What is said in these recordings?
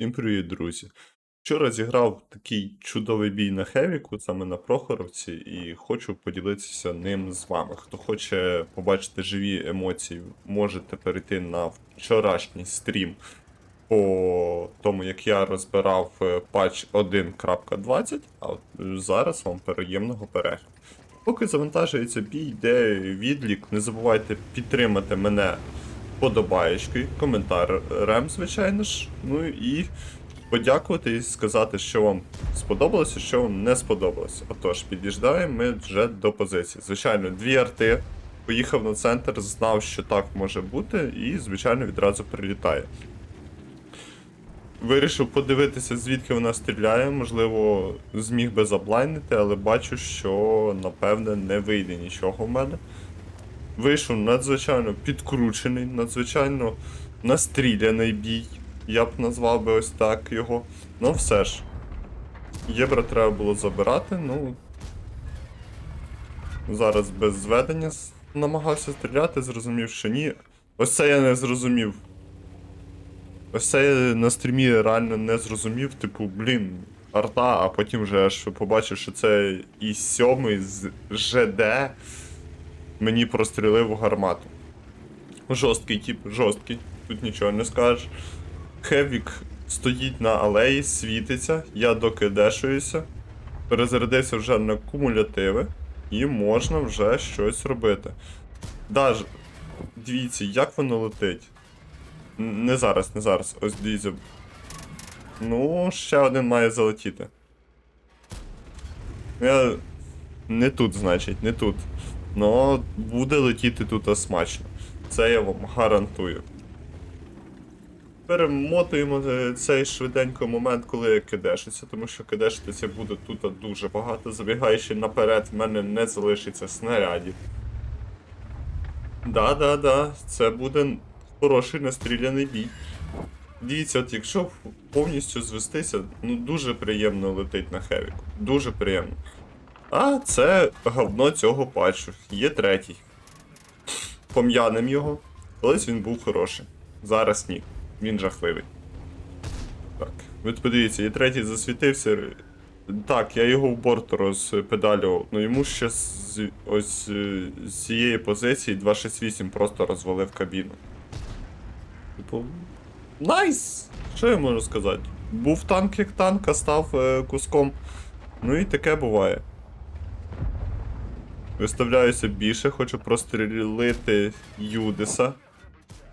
Всім привіт, друзі! Вчора зіграв такий чудовий бій на Хевіку, саме на Прохоровці, і хочу поділитися ним з вами. Хто хоче побачити живі емоції, можете перейти на вчорашній стрім по тому, як я розбирав е, патч 1.20, а от зараз вам приємного перегляду. Поки завантажується бій, йде відлік, не забувайте підтримати мене подобаєчкою, коментарем, звичайно ж. Ну і подякувати і сказати, що вам сподобалося, що вам не сподобалося. Отож, під'їжджаємо ми вже до позиції. Звичайно, дві арти. Поїхав на центр, знав, що так може бути, і, звичайно, відразу прилітає. Вирішив подивитися, звідки вона стріляє. Можливо, зміг би заблайнити, але бачу, що напевне не вийде нічого в мене. Вийшов надзвичайно підкручений, надзвичайно настріляний бій. Я б назвав би ось так його. Ну все ж. Євро треба було забирати, ну. Зараз без зведення намагався стріляти, зрозумів, що ні. Ось це я не зрозумів. Ось це я на стрімі реально не зрозумів, типу, блін, арта, а потім вже аж побачив, що це і сьомий з ЖД мені прострілив гармату. Жорсткий тип, жорсткий, тут нічого не скажеш. Хевік стоїть на алеї, світиться, я докидешуюся, перезарядився вже на кумулятиви, і можна вже щось робити. Даже, дивіться, як воно летить. Не зараз, не зараз. Ось дивіться. Ну, ще один має залетіти. Я... Не тут, значить, не тут. Но буде летіти тут смачно. Це я вам гарантую. Перемотуємо е, цей швиденько момент, коли я кидешиться, тому що кидешитися буде тут дуже багато. Забігаючи наперед, в мене не залишиться снарядів. Да-да-да, це буде хороший настріляний бій. Дивіться, от якщо повністю звестися, ну дуже приємно летить на хевіку. Дуже приємно. А це говно цього патчу. Є третій. Пом'янем його. Колись він був хороший. Зараз ні. Він жахливий. Так. Ви подивіться, і третій засвітився. Так, я його в борт розпедалював, ну йому ще з, ось е, з цієї позиції 268 просто розвалив кабіну. Типу. Найс! Що я можу сказати? Був танк як танк, а став е, куском. Ну і таке буває. Виставляюся більше, хочу прострілити Юдиса.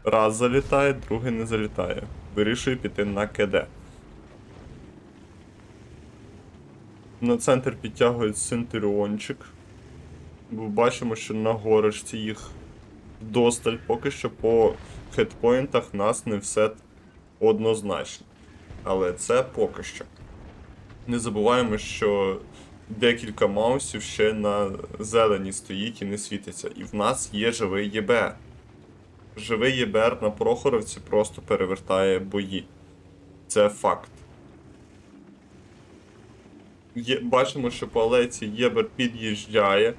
Раз залітає, другий не залітає. Вирішую піти на КД. На центр підтягують Центуріончик. Бо бачимо, що на горочці їх досталь. Поки що по хедпоінтах нас не все однозначно. Але це поки що. Не забуваємо, що декілька маусів ще на зелені стоїть і не світиться. І в нас є живий ЄБР. Живий ЄБР на Прохоровці просто перевертає бої. Це факт. Є, бачимо, що по алейці ЄБР під'їжджає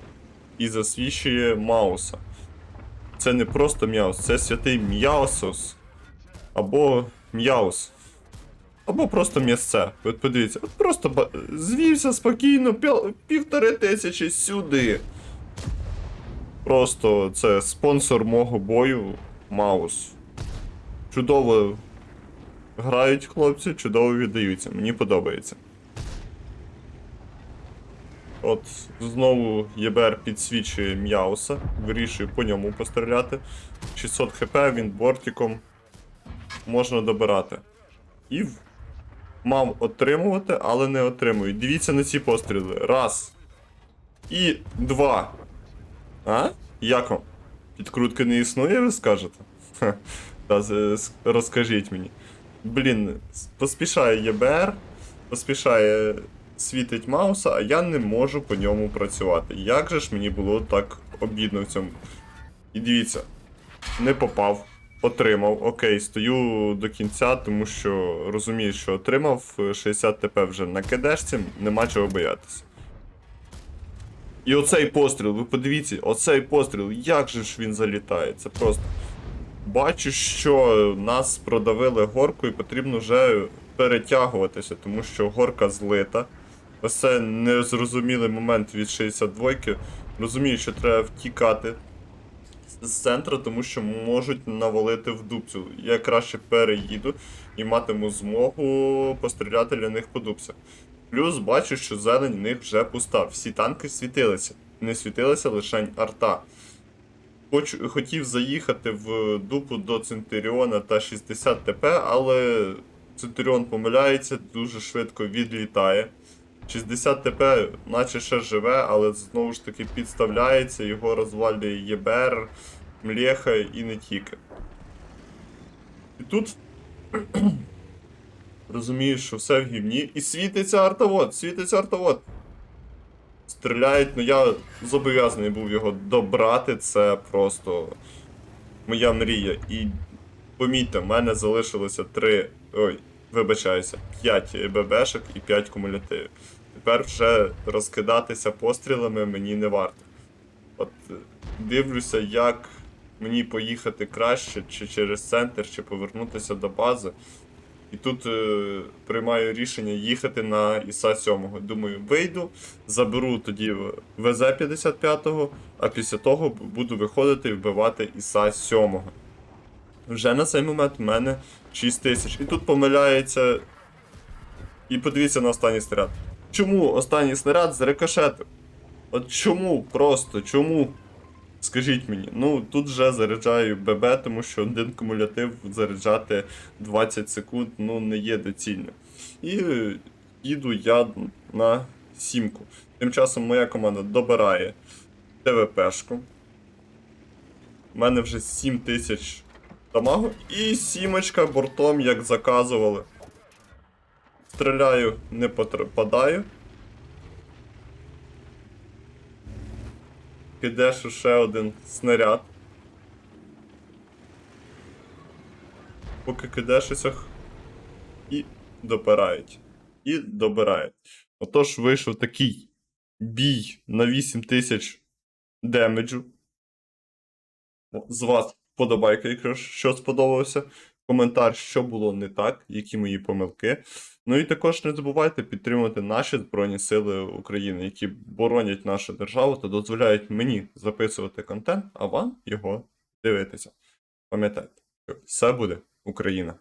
і засвічує Мауса. Це не просто М'яус, це святий М'яусос. Або М'яус. Або просто місце. От подивіться, от просто звівся спокійно півтори тисячі сюди. Просто це спонсор мого бою Маус. Чудово грають хлопці, чудово віддаються. Мені подобається. От знову ЄБР підсвічує М'яуса, вирішую по ньому постріляти. 600 хп, він бортиком можна добирати. І мав отримувати, але не отримує. Дивіться на ці постріли. Раз. І два. А? Як вам? Підкрутки не існує, ви скажете? Ха. Та розкажіть мені. Блін, поспішає ЄБР, поспішає світить Мауса, а я не можу по ньому працювати. Як же ж мені було так обідно в цьому? І дивіться, не попав, отримав. Окей, стою до кінця, тому що розумію, що отримав е, 60 ТП вже на кедешці, нема чого боятися. І оцей постріл, ви подивіться, оцей постріл, як же ж він залітає? Це просто. Бачу, що нас продавили горку і потрібно вже перетягуватися, тому що горка злита. Ось це незрозумілий момент від 62-ки. Розумію, що треба втікати з центру, тому що можуть навалити в дубцю. Я краще переїду і матиму змогу постріляти для них по дубцях. Плюс бачу, що зелень в них вже пуста. Всі танки світилися. Не світилася лише арта. Хоч, хотів заїхати в дупу до Центуріона та 60 ТП, але Центуріон помиляється, дуже швидко відлітає. 60 ТП, наче ще живе, але знову ж таки підставляється, його розвалює ЄБР, Млєха і не тільки. І тут розумієш, що все в гівні. І світиться артовод, світиться артовод. Стріляють, ну я зобов'язаний був його добрати, це просто моя мрія. І помітьте, в мене залишилося 3. Ой, вибачаюся, 5 ББшок і 5 кумулятивів. Тепер вже розкидатися пострілами мені не варто. От дивлюся, як мені поїхати краще, чи через центр, чи повернутися до бази. І тут е, приймаю рішення їхати на ІСа 7. Думаю, вийду, заберу тоді ВЗ 55-го, а після того буду виходити і вбивати ІСа 7. Вже на цей момент в мене 6 тисяч. І тут помиляється. І подивіться на останній снаряд. Чому останній снаряд зрикошетив? От чому просто? Чому? Скажіть мені, ну тут вже заряджаю ББ, тому що один кумулятив заряджати 20 секунд ну не є доцільним. І їду я на сімку. Тим часом моя команда добирає ТВПшку. У мене вже 7 тисяч дамагу. І сімочка бортом, як заказували. Стріляю, не попадаю. Підеш ще один снаряд. Поки кидешся і добирають. І добирають. Отож вийшов такий бій на 8000 демеджу. З вас подобайка, якщо що сподобалося. Коментар, що було не так, які мої помилки. Ну і також не забувайте підтримувати наші Збройні Сили України, які боронять нашу державу та дозволяють мені записувати контент, а вам його дивитися. Пам'ятайте, все буде Україна.